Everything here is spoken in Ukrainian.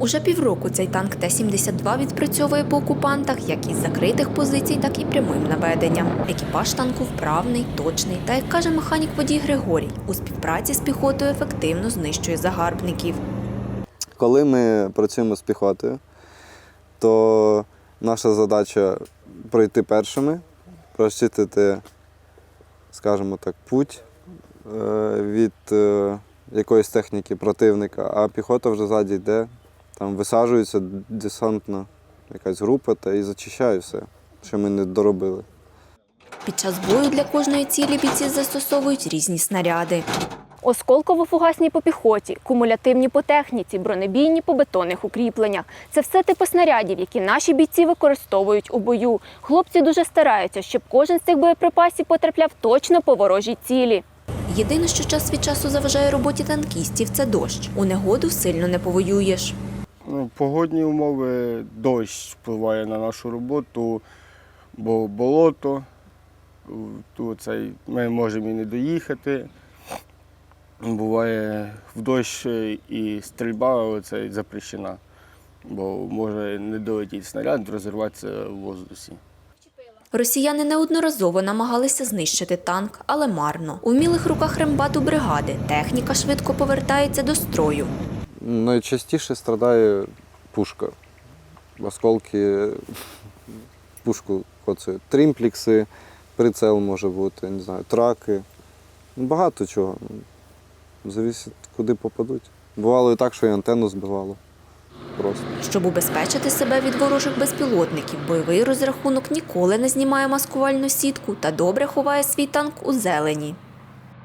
Уже півроку цей танк Т-72 відпрацьовує по окупантах як із закритих позицій, так і прямим наведенням. Екіпаж танку вправний, точний та, як каже механік водій Григорій, у співпраці з піхотою ефективно знищує загарбників. Коли ми працюємо з піхотою, то наша задача пройти першими, розчистити, скажімо так, путь е, від е, якоїсь техніки противника, а піхота вже ззаді йде, там висаджується десантна якась група та і зачищає все, що ми не доробили. Під час бою для кожної цілі бійці застосовують різні снаряди. Осколково-фугасні по піхоті, кумулятивні по техніці, бронебійні по бетонних укріпленнях. Це все типи снарядів, які наші бійці використовують у бою. Хлопці дуже стараються, щоб кожен з цих боєприпасів потрапляв точно по ворожій цілі. Єдине, що час від часу заважає роботі танкістів, це дощ. У негоду сильно не повоюєш. Ну, Погодні умови, дощ впливає на нашу роботу, бо болото, то цей, ми можемо і не доїхати. Буває в дощ і стрільба оцей, запрещена, бо може не долетіти снаряд, розірватися в воздусі. Росіяни неодноразово намагалися знищити танк, але марно. У вмілих руках рембату бригади техніка швидко повертається до строю. Найчастіше страдає пушка. Осколки пушку коцають. Трімплікси, прицел може бути, не знаю, траки. Багато чого. Завісить, куди попадуть. Бувало і так, що і антенну збивало. Просто. Щоб убезпечити себе від ворожих безпілотників, бойовий розрахунок ніколи не знімає маскувальну сітку та добре ховає свій танк у зелені.